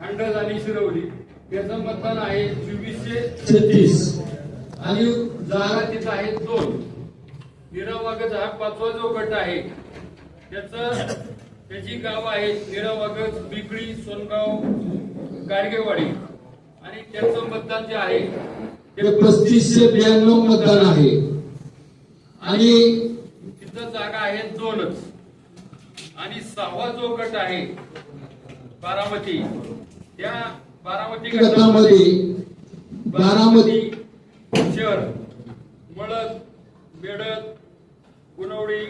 खंडज आणि शिरवली. त्याचं मतदान आहे चोवीसशे छत्तीस. आणि जागा तिथं आहेत दोन. निरावागज हा पाचवा जो गट आहे त्याच त्याची गाव आहेत निरावागज बिकळी सोनगाव गाडगेवाडी. आणि त्याचं मतदान जे आहे ते पस्तीसशे ब्याण्णव मतदान आहे. आणि तिथं जागा आहेत दोनच. आणि सहावा जो गट आहे बारामती. त्या बारामती गटामध्ये? बारामती. शहर मळद बेडद गुणवडी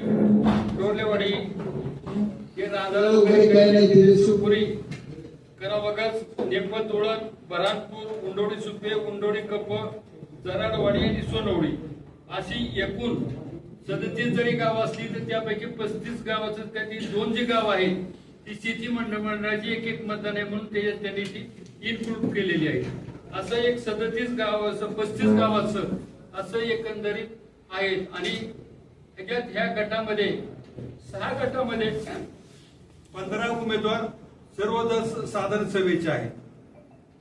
डोरलेवाडी हे रांजळ वगैरे काही नाही शिवपुरी करावगज नेपत बऱ्हाणपूर उंडोडी सुपे उंडोडी कप जराडवाडी आणि सोनवडी. अशी एकूण सदतीस जरी गाव असली तर त्यापैकी पस्तीस गावाचं त्याची दोन जी गाव आहेत ती शेती मंडळ मंडळाची एक एक मतदान आहे म्हणून ते त्यांनी ती इन्क्लूड केलेली आहे. असं एक सदतीस गाव असं पस्तीस गावाचं असं एकंदरीत आहेत आणि त्याच्यात ह्या गटामध्ये सहा गटामध्ये पंधरा उमेदवार सर्व साधारण सभेचे आहेत.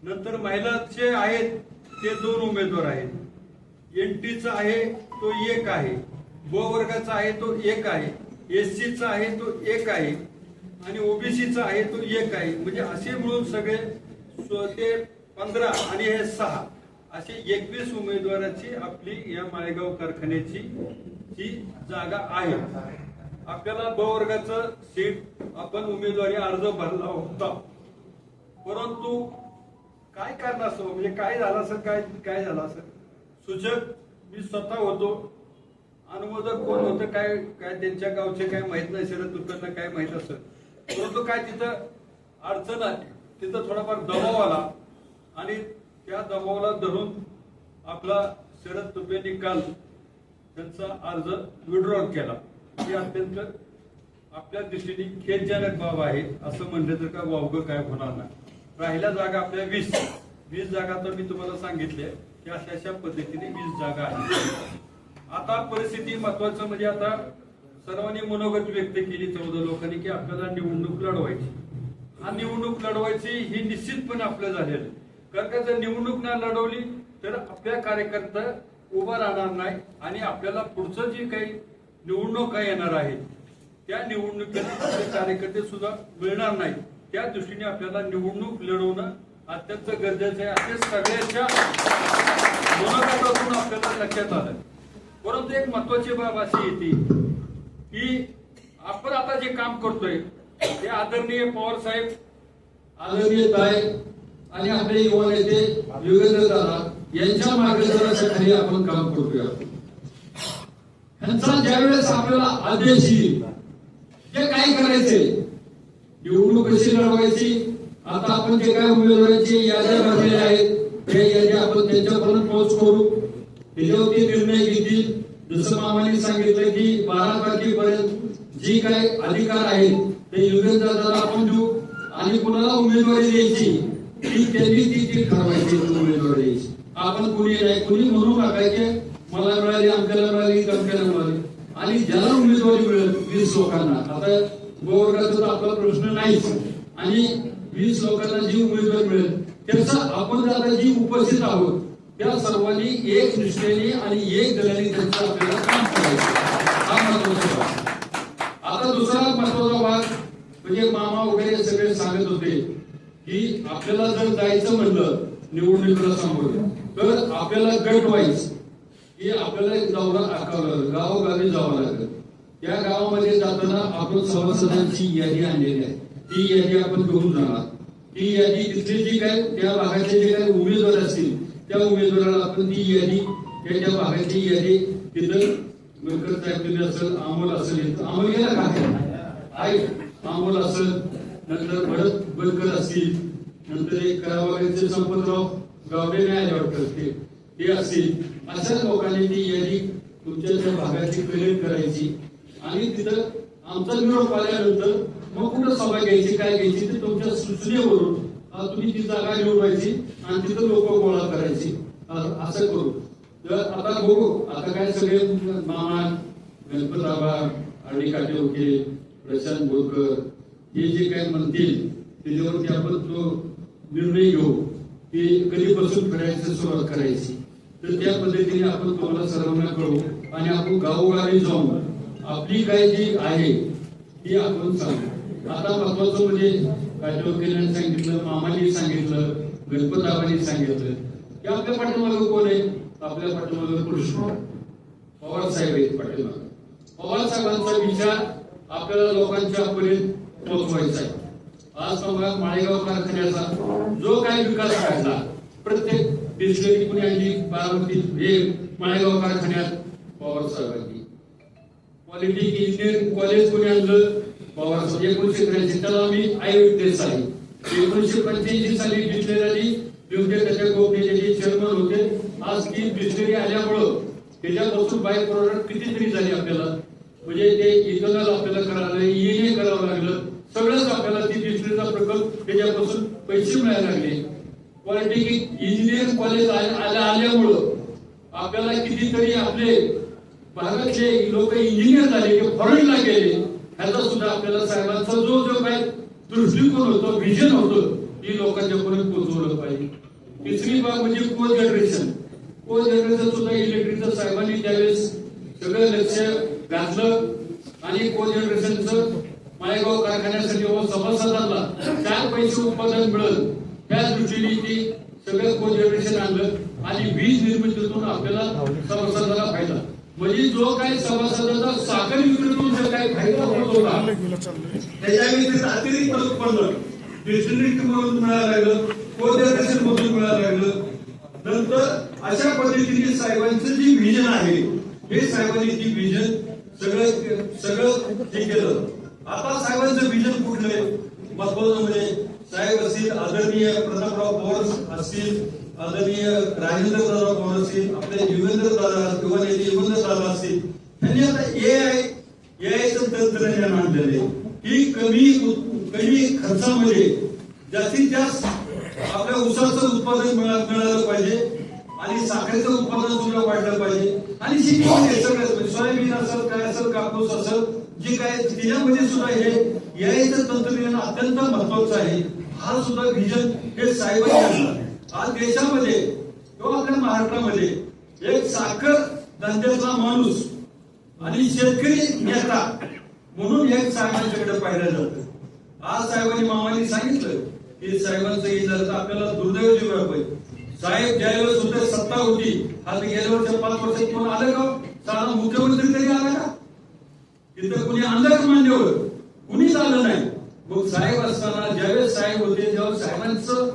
नंतर महिलाचे आहेत ते दोन उमेदवार आहेत. एनटीचा आहे तो एक आहे. ब वर्गाचा आहे तो एक आहे. एस सीचा आहे तो एक आहे. आणि ओबीसीचा आहे तो एक आहे. म्हणजे असे मिळून सगळे ते पंधरा आणि हे सहा असे एकवीस उमेदवाराची आपली या माळेगाव कारखान्याची ही जागा आहे. आपल्याला ब वर्गाचं सीट आपण उमेदवारी अर्ज भरला होता. परंतु काय कारणास्तव म्हणजे काय झालं असं? काय काय झालं असं? सूचक मी स्वतः होतो. अनुमोदक कोण होतं? काय काय त्यांच्या गावचे काय माहीत नाही शरद तुकांना काय माहीत असं. परंतु काय तिथं अडचण आली. तिथं थोडाफार दबाव आला. आणि त्या दबावाला धरून आपला शरद तुपेंनी काल त्यांचा अर्ज विड्रॉ केला. ही अत्यंत आपल्या दृष्टीने खेदजनक बाब आहे असं म्हणलं तर का वावगं काय होणार नाही. राहिल्या जागा आपल्या वीस. वीस जागा तर मी तुम्हाला सांगितले की अशा अशा पद्धतीने वीस जागा आहेत. आता परिस्थिती महत्वाचं म्हणजे आता सर्वांनी मनोगत व्यक्त केली चौदा लोकांनी की आपल्याला निवडणूक लढवायची. हा निवडणूक लढवायची ही निश्चितपणे आपलं झालेलं कारण का जर निवडणूक नाही लढवली तर आपल्या कार्यकर्ता उभा राहणार नाही आणि आपल्याला पुढचं जे काही निवडणुका येणार आहेत त्या निवडणुकीला आपले कार्यकर्ते सुद्धा मिळणार नाही त्या दृष्टीने आपल्याला निवडणूक लढवणं अत्यंत गरजेचं आहे. असे सगळ्याच्या मनोगतातून आपल्याला लक्षात आलं. परंतु एक महत्वाची बाब अशी येते की आपण आता जे काम करतोय ते आदरणीय पवार साहेब आदरणीय ताई आणि आपले युवा नेते योगेंद्र दादा यांच्या मार्गदर्शनाखाली आपण काम करतोय ह्यांचा ज्यावेळेस आपल्याला आदेश येईल जे काय करायचे? निवडणूक कशी लढवायची? आता आपण जे काय उमेदवारांची याद्या भरलेल्या आहेत त्या याद्या आपण त्यांच्यापर्यंत पोहोच करू. त्याच्यावरती निर्णय घेतील. जसं मामाने सांगितलं की बारा तारखेपर्यंत जी काय अधिकार आहेत ते योगेंद्र आपण देऊ आणि कुणाला उमेदवारी द्यायची ती त्यांनी ती ती ठरवायची उमेदवारी द्यायची. आपण कुणी नाही कुणी म्हणू नकायचे मला मिळाली आमच्याला मिळाली धमक्याला मिळाली. आणि ज्याला उमेदवारी मिळेल वीस लोकांना. आता गोवर्गाचा तर आपला प्रश्न नाहीच. आणि वीस लोकांना जी उमेदवारी मिळेल त्याचा आपण आता जी उपस्थित आहोत या सर्वांनी एक दृष्टीने आणि एक दलाने त्यांचं आपल्याला काम करायचं. हा महत्त्वाचा भाग आता दुसरा महत्त्वाचा भाग म्हणजे मामा वगैरे सगळे सांगत होते की आपल्याला जर जायचं म्हणलं निवडणुकीला समोर तर आपल्याला गट वाईज की आपल्याला एक दौरा लागेल गावोगावी जावं लागेल. त्या गावामध्ये जाताना आपण सभासदांची यादी आणलेली आहे. ती यादी आपण घेऊन जाणार. ती यादी तिथली जी काय त्या भागाचे जे काही उमेदवार असतील त्या उमेदवाराला आपण ती यादी त्या त्या भागाची यादी तिथं मिळकत साहेब असेल अमोल असेल अमोल गेला का आहे. अमोल असेल नंतर भरत बलकर असतील नंतर एक करावाचे संपतराव गावडे नाही आले वाटतं ते ते असतील. अशा लोकांनी ती यादी तुमच्या त्या भागाची कलेक्ट करायची. आणि तिथं आमचा निरोप आल्यानंतर मग कुठं सभा घ्यायची काय घ्यायची ते तुमच्या सूचनेवरून तुम्ही ती जागा निवडायची आणि तिथं लोक गोळा करायची. असं करू. तर आता बघू आता काय सगळे मामा गणपत आबार आणि काटे ओके प्रशांत बोरकर हे जे काय म्हणतील त्याच्यावरती आपण तो निर्णय घेऊ. की कधीपासून फिरायचं सुरुवात करायची. तर त्या पद्धतीने आपण तुम्हाला सर्वांना कळू आणि आपण गावोगावी जाऊन आपली काय जी आहे ती आपण सांगू. आता महत्वाचं म्हणजे काजोकेने सांगितलं मामाने सांगितलं गणपताबांनी सांगितलं. की आपल्या पाठीमागं कोण आहे? आपल्या पाठीमागं कृष्ण. पवार साहेब आहेत पाठीमागं. पवार साहेबांचा विचार आपल्याला लोकांच्या पर्यंत पोहोचवायचा आहे. आज समजा माळेगाव कारखान्याचा जो काही विकास घडला प्रत्येक डिस्टरी कुणी आणली बारामती हे माळेगाव कारखान्यात पवार साहेबांनी. क्वालिटी इंजिनिअरिंग कॉलेज कोणी आणलं एकोणीशे त्र्याऐंशी त्याला आम्ही आय विटनेस आहे एकोणीशे पंच्याऐंशी साली डिस्टरी योग्य त्याच्या गोपनीचे चेअरमन होते. आज ती बिस्लेरी आल्यामुळं त्याच्यापासून बाय प्रोडक्ट कितीतरी झाली आपल्याला. म्हणजे ते इथेनॉल आपल्याला करावं लागलं ईएनए करावं लागलं. सगळंच आपल्याला ती बिस्लेरीचा प्रकल्प त्याच्यापासून पैसे मिळायला लागले. पॉलिटेक्निक इंजिनिअरिंग कॉलेज आल्या आल्यामुळं आपल्याला कितीतरी आपले भारतातले लोक इंजिनियर झाले किंवा फॉरेनला गेले. ह्याचा सुद्धा आपल्याला साहेबांचा जो जो काही दृष्टिकोन होतो व्हिजन होतं ही लोकांच्या पर्यंत पोहोचवलं पाहिजे. तिसरी बाब म्हणजे को जनरेशन को जनरेशन सुद्धा इलेक्ट्रिकचं साहेबांनी त्यावेळेस सगळं लक्ष घातलं. आणि को जनरेशनचं मायगाव कारखान्यासाठी व सभासदांना चार पैसे उत्पादन मिळत त्या दृष्टीने ती सगळं को जनरेशन आणलं. आणि वीज निर्मितीतून आपल्याला सभासदाला फायदा. म्हणजे जो काही सभासदाचा साखर विक्रीतून जो काही फायदा होत होता त्याच्या व्यतिरिक्त अतिरिक्त उत्पन्न डिस्ट्रिक्ट मधून मिळायला लागलं को मधून मिळायला लागलं? नंतर अशा पद्धतीने साहेबांचं जी व्हिजन आहे हे साहेबांनी ती व्हिजन सगळं सगळं हे केलं. आता साहेबांचं व्हिजन कुठलं आहे? महत्वाचं म्हणजे साहेब असतील आदरणीय प्रतापराव पवार असतील आदरणीय राजेंद्र प्रसाद पवार असतील आपले युवेंद्र प्रसाद किंवा नेते युगेंद्र दादा असतील त्यांनी आता ए आय ए एआयचं तंत्रज्ञान आणलेले आहे. ही कमी कमी खर्चामध्ये जास्तीत जास्त आपल्या ऊसाचं उत्पादन मिळालं पाहिजे आणि साखरेचं उत्पादन सुद्धा वाढलं पाहिजे आणि शेती हे सगळं म्हणजे सोयाबीन असेल काय असेल कापूस असेल जे काय त्याच्यामध्ये सुद्धा हे यायचं तंत्रज्ञान अत्यंत महत्वाचं आहे. हा सुद्धा व्हिजन हे साहेबांनी आणलं आज देशामध्ये किंवा आपल्या महाराष्ट्रामध्ये एक साखर धंद्याचा माणूस आणि शेतकरी नेता म्हणून एक साहेबांच्याकडे पाहिलं जातं. आज साहेबांनी मामानी सांगितलं की साहेबांचं हे झालं तर आपल्याला दुर्दैव जीवन पाहिजे साहेब ज्यावेळेस सुद्धा सत्ता होती. आज गेल्या वर्षी पाच वर्षात कोण आलं का? साधा मुख्यमंत्री तरी आला का? तिथं कुणी आणलं का मान्यवर? कुणीच आलं नाही. मग साहेब असताना ज्यावेळेस साहेब होते जेव्हा साहेबांचं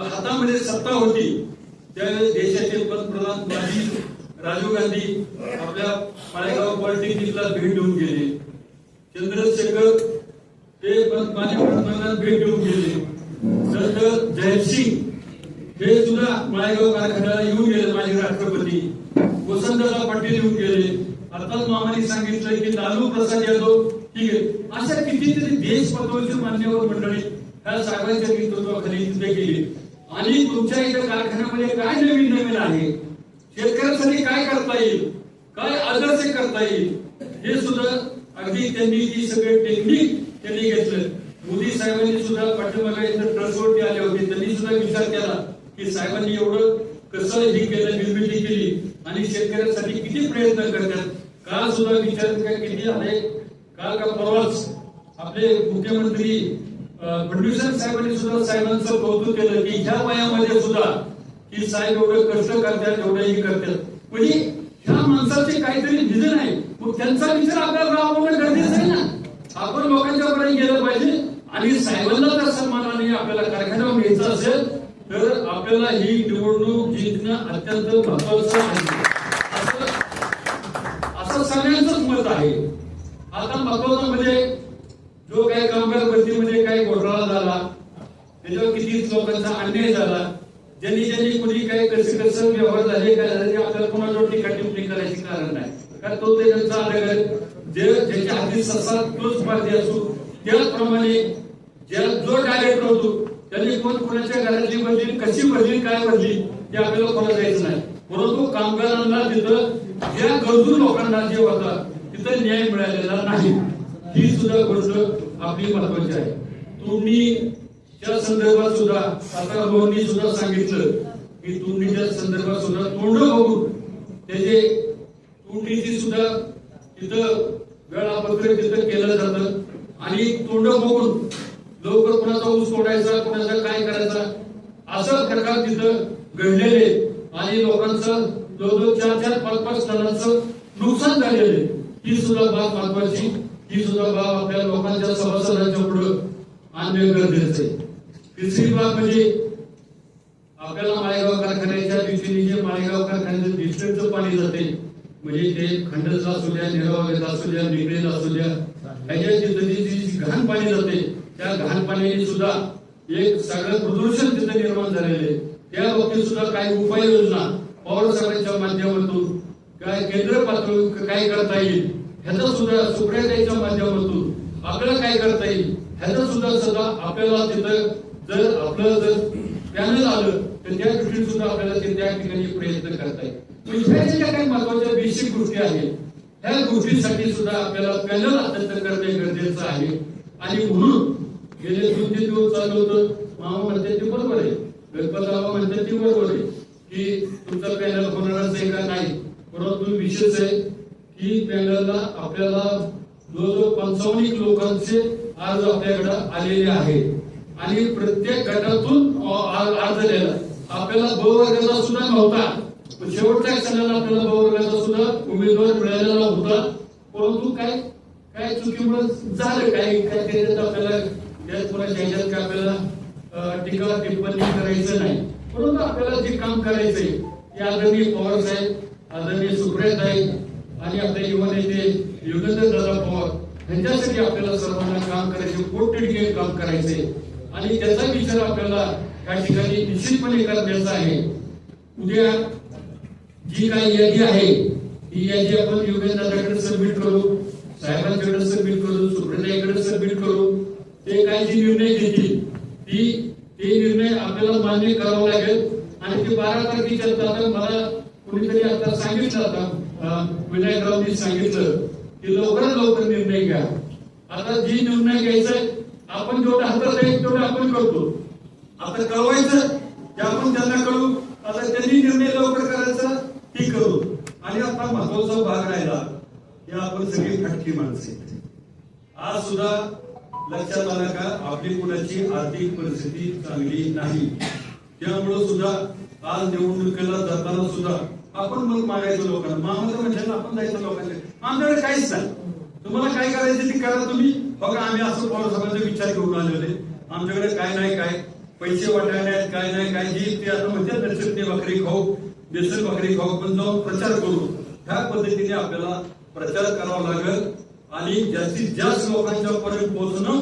हातामध्ये सत्ता होती. त्यावेळेस देशाचे पंतप्रधान माजी राजीव गांधी आपल्या माळेगाव पॉलिटेक्निकला भेट देऊन गेले. चंद्रशेखर ते माजी पंतप्रधान भेट देऊन गेले. नंतर जयसिंग हे सुद्धा माळेगाव कारखान्याला येऊन गेले माजी राष्ट्रपती. वसंतराव पाटील येऊन गेले. अर्थात मामाने सांगितलं की लालू प्रसाद यादव ठीक आहे अशा कितीतरी देश पातळीचे मान्यवर मंडळी ह्या सागरांच्या नेतृत्वाखाली तिथे गेली. आणि तुमच्या इथं कारखान्यामध्ये काय नवीन नवीन आहे? शेतकऱ्यांसाठी काय करता येईल? काय आदर्श करता येईल? हे सुद्धा अगदी त्यांनी ती सगळे टेक्निक त्यांनी घेतलं. मोदी साहेबांनी सुद्धा पाठीमागे इथं ट्रस्टवरती आले होते. त्यांनी सुद्धा विचार केला की साहेबांनी एवढं कसं हे केलं निर्मिती केली आणि शेतकऱ्यांसाठी किती प्रयत्न करतात? काल सुद्धा विचार काय किती आहे? काल का परवाच आपले मुख्यमंत्री प्रोड्युसर साहेबांनी सुद्धा साहेबांचं कौतुक केलं की ह्या वयामध्ये सुद्धा की साहेब एवढं कष्ट करतात एवढंही करतात. म्हणजे ह्या माणसाचे काहीतरी विजन आहे. मग त्यांचा विचार आपल्याला राबवणं गरजेचं आहे ना. आपण लोकांच्या पर्यंत गेलं पाहिजे. आणि साहेबांना जर सन्मानाने आपल्याला कारखान्यावर घ्यायचं असेल तर आपल्याला ही निवडणूक जिंकणं अत्यंत महत्वाचं आहे. असं सगळ्यांचंच मत आहे. आता महत्वाचं म्हणजे जो काही कामगार भरतीमध्ये काही घोटाळा झाला त्याच्यावर किती लोकांचा अन्याय झाला ज्यांनी ज्यांनी कुणी काही कसे कसं व्यवहार झाले काय झाले आपल्याला कोणाजवळ टीका टिप्पणी करायची कारण नाही. कारण तो ते त्यांचा अलग जे ज्याच्या हाती सत्ता तोच पार्टी असू त्याचप्रमाणे ज्या जो डायरेक्टर होतो त्यांनी कोण कोणाच्या घरातली भरली कशी भरली काय भरली ते आपल्याला कोणा जायचं नाही. परंतु कामगारांना तिथं ज्या गरजू लोकांना जे होता तिथं न्याय मिळालेला नाही. ही सुद्धा गोष्ट आपली महत्वाची आहे. तुम्ही त्या संदर्भात सुद्धा आता भाऊंनी सुद्धा सांगितलं की तोंडीच्या संदर्भात सुद्धा तोंड बघून त्याचे तोंडीची सुद्धा तिथं वेळापत्रक तिथं केलं जातं आणि तोंड बघून लवकर कोणाचा ऊस तोडायचा कोणाचा काय करायचा असं प्रकार तिथं घडलेले आणि लोकांचं जवळजवळ चार चार पाच पाच टनांचं नुकसान झालेले ही सुद्धा बाब महत्वाची ही सुद्धा बाब आपल्या लोकांच्या सभासदांच्या पुढे आणणे गरजेचं आहे. तिसरी बाब म्हणजे आपल्याला माळेगाव कारखान्याच्या दिवशी जे माळेगाव कारखान्याचं डिस्ट्रिक्टचं पाणी जाते म्हणजे ते खंडच असू द्या निरावलेत असू द्या निगडेल असू द्या याच्या तिथं जी घाण पाणी जाते त्या घाण पाण्याने सुद्धा एक सगळं प्रदूषण तिथं निर्माण झालेलं आहे. त्या बाबतीत सुद्धा काही उपाययोजना पवार साहेबांच्या माध्यमातून काय केंद्र पातळीवर काय करता येईल ह्याचा सुद्धा सुप्रियाताईच्या माध्यमातून आपल्याला काय करता येईल? ह्याचा सुद्धा सुद्धा आपल्याला तिथं जर आपलं जर पॅनल आलं तर त्या दृष्टीने सुद्धा आपल्याला ते त्या ठिकाणी प्रयत्न करता येईल. पण ह्या ज्या काही महत्त्वाच्या बेसिक गोष्टी आहेत ह्या गोष्टींसाठी सुद्धा आपल्याला पॅनल अत्यंत करणे गरजेचं आहे. आणि म्हणून गेले दोन तीन दिवस चालू होतं मामा म्हणते ते बरोबर आहे. गणपत बाबा म्हणते ते बरोबर आहे की तुमचा पॅनल होणारच आहे का नाही? परंतु विशेष आहे की पॅनलला आपल्याला जवळजवळ पंचावन्न लोकांचे अर्ज आपल्याकडे आलेले आहेत. आणि प्रत्येक गटातून अर्ज दिलेला आपल्याला ब वर्गाचा सुद्धा नव्हता. पण शेवटच्या क्षणाला आपल्याला ब वर्गाचा सुद्धा उमेदवार मिळालेला होता. परंतु काय काय चुकीमुळे झालं? काय काय त्याच्यात आपल्याला त्यात काय आपल्याला टीका टिप्पणी करायचं नाही. परंतु आपल्याला जे काम करायचंय ते आदरणीय पवार साहेब आदरणीय सुप्रियात आहे आणि आपले युवा नेते योगेंद्र दादा पवार यांच्यासाठी आपल्याला सर्वांना काम करायचे पोटतिडकीने काम करायचे. आणि त्याचा विचार आपल्याला या ठिकाणी निश्चितपणे करण्याचा आहे. उद्या जी काही यादी आहे ही यादी आपण योगेंद्र दादाकडे सबमिट करू साहेबांकडे सबमिट करू सुप्रियाकडे सबमिट करू. ते काय जे निर्णय घेतील ती ते निर्णय आपल्याला मान्य करावा लागेल. आणि ते बारा तारखेच्या मला कोणीतरी आता सांगितलं आता विनायकरावनी सांगितलं की लवकरात लवकर निर्णय घ्या. आता जी निर्णय घ्यायचा आपण जेवढं हातात आहे तेवढं आपण करतो. आता कळवायचं ते आपण त्यांना कळू आता त्यांनी निर्णय लवकर करायचा ती करू. आणि आता महत्त्वाचा भाग राहिला की आपण सगळी फटकी माणसे. आज सुद्धा लक्षात आलं का आपली कुणाची आर्थिक परिस्थिती चांगली नाही. त्यामुळं सुद्धा आज निवडणुकीला जाताना सुद्धा आपण मग मागायचं लोकांना. मामाचं म्हणजे आपण जायचं लोकांना आमच्याकडे काहीच नाही. तुम्हाला काय करायचं ते करा तुम्ही. बघा आम्ही असं पवारसाहेबांचा विचार घेऊन आलेले आमच्याकडे काय नाही काय पैसे वाटायला काय नाही काय जी ते आता म्हणतात नक्षत्रे भाकरी खाऊ बेसन भाकरी खाऊ पण जाऊन प्रचार करू. ह्या पद्धतीने आपल्याला प्रचार करावा लागेल आणि जास्तीत जास्त लोकांच्या पर्यंत पोहोचणं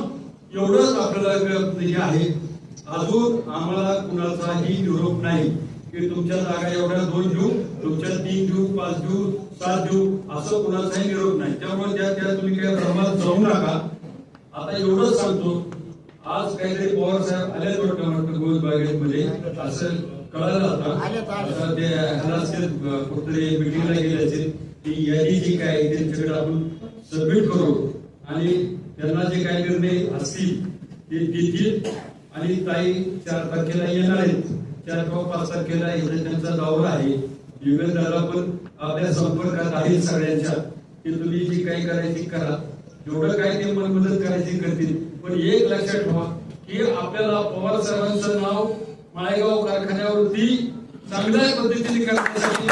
एवढंच आपल्याला हे आहे. अजून आम्हाला कुणाचाही निरोप नाही. की तुमच्या जागा एवढ्या दोन देऊ तुमच्या तीन देऊ पाच देऊ सात देऊ असं कुणाचाही निरोप नाही. त्यामुळे त्या त्या तुम्ही काही भ्रमात जाऊ नका. आता एवढंच सांगतो. आज काहीतरी पवार साहेब आलेच वाटतं गोल बागेमध्ये असं कळालं आता. आता ते ह्याला असेल कुठतरी मिटिंगला गेले असेल. ती यादी जी काय त्यांच्याकडे आपण सबमिट करू. आणि त्यांना जे काही निर्णय असतील ते देतील आणि ताई चार तारखेला येणार आहेत. त्या किंवा केला तारखेला इथे त्यांचा दौरा आहे. युगेंद्रला पण आपल्या संपर्कात आहे सगळ्यांच्या. की तुम्ही जी काही करायची करा. जेवढं काही ते मन मदत करायची करतील. पण एक लक्षात ठेवा की आपल्याला पवार साहेबांचं नाव माळेगाव कारखान्यावरती चांगल्या पद्धतीने करण्यासाठी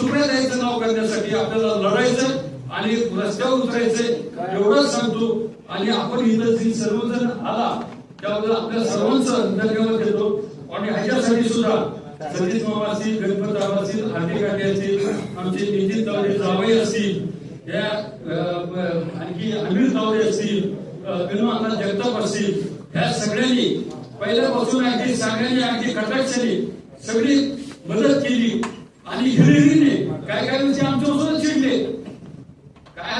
सुप्रियाताईचं नाव करण्यासाठी आपल्याला लढायचं आणि रस्त्यावर उतरायचंय एवढंच सांगतो. आणि आपण इथं सर्वजण आला त्याबद्दल आपल्या सर्वांचा धन्यवाद देतो आणि ह्याच्यासाठी सुद्धा सतीश मामा असतील गणपत बाबा असतील हार्दिक गांधी असतील आमचे नितीन तावडे जावई असतील या आणखी अमीर तावडे असतील अं, जगताप असतील ह्या सगळ्यांनी पहिल्यापासून अगदी सगळ्यांनी अगदी कटाक्षाने सगळी मदत केली आणि हिरिरीने काय काय म्हणजे आमच्यापासून चिडले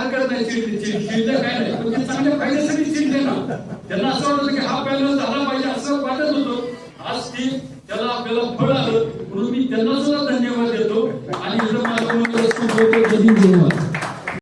काय नाही चिडले काय नाही. पण ते चांगल्या फायद्यासाठी चिडले ना. त्यांना असं वाटलं की हा पॅनल झाला पाहिजे असं वाटत होतं. आज ती त्याला आपल्याला फळ आलं म्हणून मी त्यांना सुद्धा धन्यवाद देतो. आणि माझं खूप